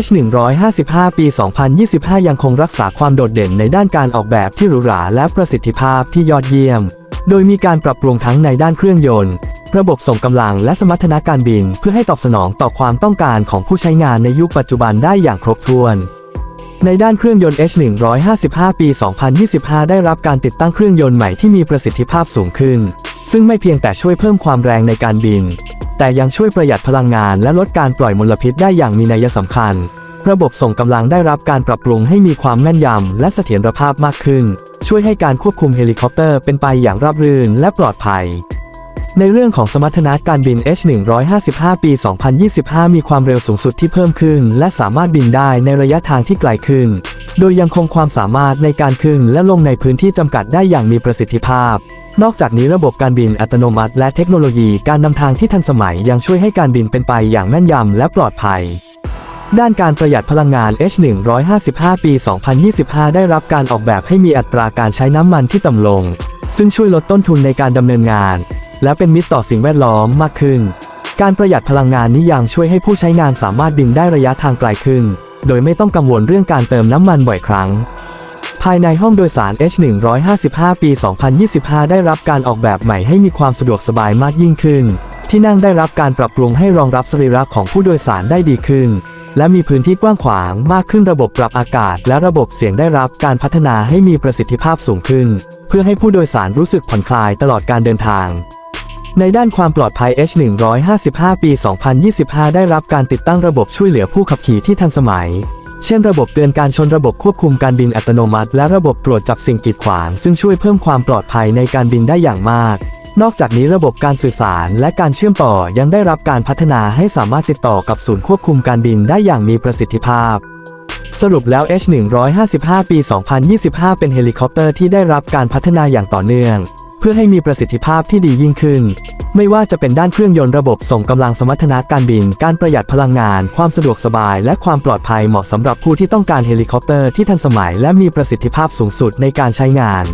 H155 ปี 2025 ยังคงรักษาความโดดเด่นในด้านการออกแบบที่หรูหราและประสิทธิภาพที่ยอดเยี่ยม โดยมีการปรับปรุงทั้งในด้านเครื่องยนต์ ระบบส่งกำลังและสมรรถนะการบิน เพื่อให้ตอบสนองต่อความต้องการของผู้ใช้งานในยุคปัจจุบันได้อย่างครบถ้วนในด้านเครื่องยนต์ H155 ปี 2025 ได้รับการติดตั้งเครื่องยนต์ใหม่ที่มีประสิทธิภาพสูงขึ้น ซึ่งไม่เพียงแต่ช่วยเพิ่มความแรงในการบิน แต่ยังช่วยประหยัดพลังงานและลดการปล่อยมลพิษได้อย่างมีนัยสำคัญ ระบบส่งกำลังได้รับการปรับปรุงให้มีความแม่นยำและเสถียรภาพมากขึ้น ช่วยให้การควบคุมเฮลิคอปเตอร์เป็นไปอย่างราบรื่นและปลอดภัยในเรื่องของสมรรถนะการบิน H155 ปี 2025 มีความเร็วสูงสุดที่เพิ่มขึ้น และสามารถบินได้ในระยะทางที่ไกลขึ้น โดยยังคงความสามารถในการขึ้นและลงในพื้นที่จำกัดได้อย่างมีประสิทธิภาพ นอกจากนี้ระบบการบินอัตโนมัติ และเทคโนโลยีการนำทางที่ทันสมัยยังช่วยให้การบินเป็นไปอย่างแม่นยำและปลอดภัย ด้านการประหยัดพลังงาน H155 ปี 2025 ได้รับการออกแบบให้มีอัตราการใช้น้ำมันที่ต่ำลง ซึ่งช่วยลดต้นทุนในการดำเนินงาน และเป็นมิตรต่อสิ่งแวดล้อมมากขึ้น การประหยัดพลังงานนี้ยังช่วยให้ผู้ใช้งานสามารถบินได้ระยะทางไกลขึ้น โดยไม่ต้องกังวลเรื่องการเติมน้ำมันบ่อยครั้ง ภายในห้องโดยสาร H155 ปี 2025 ได้รับการออกแบบใหม่ให้มีความสะดวกสบายมากยิ่งขึ้น ที่นั่งได้รับการปรับปรุงให้รองรับสรีระของผู้โดยสารได้ดีขึ้น และมีพื้นที่กว้างขวางมากขึ้นระบบปรับอากาศ และระบบเสียงได้รับการพัฒนาให้มีประสิทธิภาพสูงขึ้น เพื่อให้ผู้โดยสารรู้สึกผ่อนคลายตลอดการเดินทางในด้านความปลอดภัย H155 ปี 2025 ได้รับการติดตั้งระบบช่วยเหลือผู้ขับขี่ที่ทันสมัย เช่นระบบเตือนการชนระบบควบคุมการบินอัตโนมัติ และระบบตรวจจับสิ่งกีดขวาง ซึ่งช่วยเพิ่มความปลอดภัยในการบินได้อย่างมาก นอกจากนี้ระบบการสื่อสารและการเชื่อมต่อยังได้รับการพัฒนาให้สามารถติดต่อกับศูนย์ควบคุมการบินได้อย่างมีประสิทธิภาพ สรุปแล้ว H155 ปี 2025 เป็นเฮลิคอปเตอร์ที่ได้รับการพัฒนาอย่างต่อเนื่อง เพื่อให้มีประสิทธิภาพที่ดียิ่งขึ้น ไม่ว่าจะเป็นด้านเครื่องยนต์ระบบส่งกำลังสมรรถนะการบิน การประหยัดพลังงาน ความสะดวกสบาย และความปลอดภัยเหมาะสำหรับผู้ที่ต้องการเฮลิคอปเตอร์ที่ทันสมัย และมีประสิทธิภาพสูงสุดในการใช้งาน